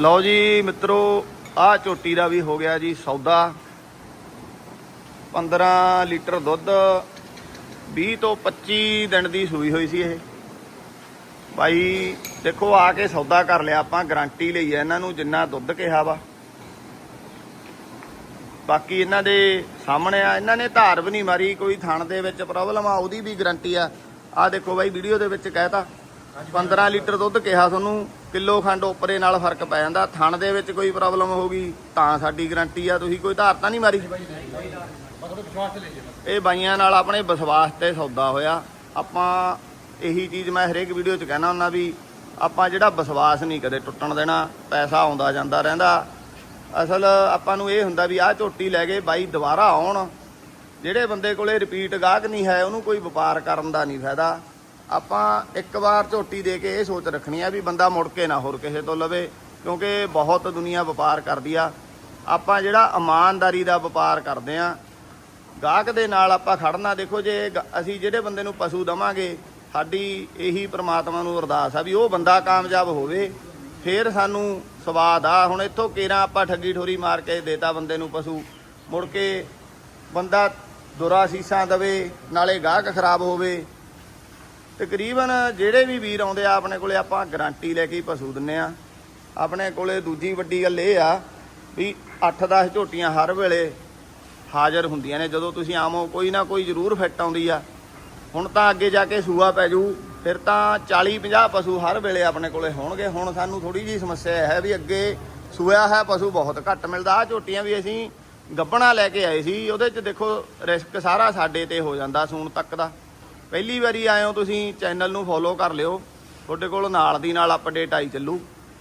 ਲਓ ਜੀ ਮਿੱਤਰੋ ਆਹ ਝੋਟੀ ਦਾ ਵੀ ਹੋ ਗਿਆ ਜੀ ਸੌਦਾ। 15 ਲੀਟਰ ਦੁੱਧ 20 ਤੋਂ 25 ਦਿਨ ਦੀ ਸੂਈ ਹੋਈ ਸੀ ਇਹ। ਬਾਈ ਦੇਖੋ ਆ ਕੇ ਸੌਦਾ ਕਰ ਲਿਆ ਆਪਾਂ ਗਾਰੰਟੀ ਲਈ ਹੈ ਇਹਨਾਂ ਨੂੰ ਜਿੰਨਾ ਦੁੱਧ ਕਿਹਾ ਵਾ। ਬਾਕੀ ਇਹਨਾਂ ਦੇ ਸਾਹਮਣੇ ਆ ਇਹਨਾਂ ਨੇ ਧਾਰ ਵੀ ਨਹੀਂ ਮਾਰੀ ਕੋਈ ਥਣ ਦੇ ਵਿੱਚ ਪ੍ਰੋਬਲਮ ਆ ਉਹਦੀ ਵੀ ਗਾਰੰਟੀ ਆ। ਆ ਦੇਖੋ ਬਾਈ ਵੀਡੀਓ ਦੇ ਵਿੱਚ ਕਹਿਤਾ। 15 ਲੀਟਰ ਦੁੱਧ ਕਿਹਾ ਤੁਹਾਨੂੰ। ਕਿਲੋ ਖੰਡ ਉੱਪਰੇ ਨਾਲ ਫ਼ਰਕ ਪੈ ਜਾਂਦਾ। ਥਣ ਦੇ ਵਿੱਚ ਕੋਈ ਪ੍ਰੋਬਲਮ ਹੋਗੀ ਤਾਂ ਸਾਡੀ ਗਰੰਟੀ ਆ। ਤੁਸੀਂ ਕੋਈ ਧਾਰ ਤਾਂ ਨਹੀਂ ਮਾਰੀ? ਇਹ ਬਾਈਆਂ ਨਾਲ ਆਪਣੇ ਵਿਸ਼ਵਾਸ ਤੇ ਸੌਦਾ ਹੋਇਆ। ਆਪਾਂ ਇਹੀ ਚੀਜ਼ ਮੈਂ ਹਰੇਕ ਵੀਡੀਓ 'ਚ ਕਹਿਣਾ ਹੁੰਦਾ ਵੀ ਆਪਾਂ ਜਿਹੜਾ ਵਿਸ਼ਵਾਸ ਨਹੀਂ ਕਦੇ ਟੁੱਟਣ ਦੇਣਾ, ਪੈਸਾ ਆਉਂਦਾ ਜਾਂਦਾ ਰਹਿੰਦਾ। ਅਸਲ ਆਪਾਂ ਨੂੰ ਇਹ ਹੁੰਦਾ ਵੀ ਆਹ ਝੋਟੀ ਲੈ ਕੇ ਬਾਈ ਦੁਬਾਰਾ ਆਉਣ। ਜਿਹੜੇ ਬੰਦੇ ਕੋਲੇ ਰਿਪੀਟ ਗਾਹਕ ਨਹੀਂ ਹੈ, ਉਹਨੂੰ ਕੋਈ ਵਪਾਰ ਕਰਨ ਦਾ ਨਹੀਂ ਫਾਇਦਾ। ਆਪਾਂ ਇੱਕ ਵਾਰ ਝੋਟੀ ਦੇ ਕੇ ਇਹ ਸੋਚ ਰੱਖਣੀ ਆ ਵੀ ਬੰਦਾ ਮੁੜ ਕੇ ਨਾ ਹੋਰ ਕਿਸੇ ਤੋਂ ਲਵੇ, ਕਿਉਂਕਿ ਬਹੁਤ ਦੁਨੀਆ ਵਪਾਰ ਕਰਦੀ ਆ। ਆਪਾਂ ਜਿਹੜਾ ਇਮਾਨਦਾਰੀ ਦਾ ਵਪਾਰ ਕਰਦੇ ਆ, ਗਾਹਕ ਦੇ ਨਾਲ ਆਪਾਂ ਖੜਨਾ, ਦੇਖੋ ਜੇ ਗ- ਅਸੀਂ ਜਿਹੜੇ ਬੰਦੇ ਨੂੰ ਪਸ਼ੂ ਦਵਾਂਗੇ, ਸਾਡੀ ਇਹੀ ਪ੍ਰਮਾਤਮਾ ਨੂੰ ਅਰਦਾਸ ਆ ਵੀ ਉਹ ਬੰਦਾ ਕਾਮਯਾਬ ਹੋਵੇ, ਫੇਰ ਸਾਨੂੰ ਸਵਾਦ ਆ। ਹੁਣ ਇੱਥੋਂ ਕੇਰਾਂ ਆਪਾਂ ਠੱਗੀ ਠੋਰੀ ਮਾਰ ਕੇ ਦੇਤਾ ਬੰਦੇ ਨੂੰ ਪਸ਼ੂ, ਮੁੜ ਕੇ ਬੰਦਾ ਦੁਰਾ ਸੀਸਾਂ ਦਵੇ, ਨਾਲੇ ਗਾਹਕ ਖਰਾਬ ਹੋਵੇ ਤਕਰੀਬਨ ਜਿਹੜੇ ਵੀ ਵੀਰ ਆਉਂਦੇ ਆ, ਆਪਣੇ ਕੋਲੇ ਆਪਾਂ ਗਾਰੰਟੀ ਲੈ ਕੇ ਹੀ ਪਸ਼ੂ ਦਿੰਨੇ ਆ। ਆਪਣੇ ਕੋਲੇ ਦੂਜੀ ਵੱਡੀ ਗੱਲ ਇਹ ਆ ਵੀ 8-10 ਝੋਟੀਆਂ ਹਰ ਵੇਲੇ ਹਾਜ਼ਰ ਹੁੰਦੀਆਂ ਨੇ। ਜਦੋਂ ਤੁਸੀਂ ਆਮੋ, ਕੋਈ ਨਾ ਕੋਈ ਜ਼ਰੂਰ ਫਿੱਟ ਆਉਂਦੀ ਆ। ਹੁਣ ਤਾਂ ਅੱਗੇ ਜਾ ਕੇ ਸੂਆ ਪੈ ਜੂ ਫਿਰ ਤਾਂ 40-50 ਪਸ਼ੂ ਹਰ ਵੇਲੇ ਆਪਣੇ ਕੋਲੇ ਹੋਣਗੇ। ਹੁਣ ਸਾਨੂੰ ਥੋੜੀ ਜੀ ਸਮੱਸਿਆ ਹੈ ਵੀ ਅੱਗੇ ਸੂਆ ਹੈ, ਪਸ਼ੂ ਬਹੁਤ ਘੱਟ ਮਿਲਦਾ। ਆ ਝੋਟੀਆਂ ਵੀ ਅਸੀਂ ਗੱਬਣਾ ਲੈ ਕੇ ਆਏ ਸੀ, ਉਹਦੇ 'ਚ ਦੇਖੋ ਰਿਸਕ ਸਾਰਾ ਸਾਡੇ ਤੇ ਹੋ ਜਾਂਦਾ ਸੂਣ ਤੱਕ ਦਾ। ਪਹਿਲੀ ਵਾਰੀ ਆਏ ਹੋ ਤੁਸੀਂ ਚੈਨਲ ਨੂੰ ਫੋਲੋ ਕਰ ਲਿਓ। ਤੁਹਾਡੇ ਕੋਲ ਨਾਲ ਦੀ ਨਾਲ ਅਪਡੇਟ ਆਈ ਚੱਲੂ।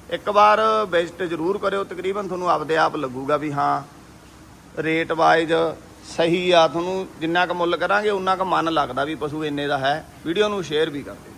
ਇੱਕ ਵਾਰ ਵਿਜ਼ਿਟ ਜ਼ਰੂਰ ਕਰਿਓ, ਤਕਰੀਬਨ ਤੁਹਾਨੂੰ ਆਪਦੇ ਆਪ ਲੱਗੂਗਾ ਵੀ ਹਾਂ ਰੇਟ ਵਾਈਜ਼ ਸਹੀ ਆ। ਤੁਹਾਨੂੰ ਜਿੰਨਾ ਕੁ ਮੁੱਲ ਕਰਾਂਗੇ ਉਨਾ ਕੁ ਮਨ ਲੱਗਦਾ ਵੀ ਪਸ਼ੂ ਇੰਨੇ ਦਾ ਹੈ। ਵੀਡੀਓ ਨੂੰ ਸ਼ੇਅਰ ਵੀ ਕਰ ਦਿਓ।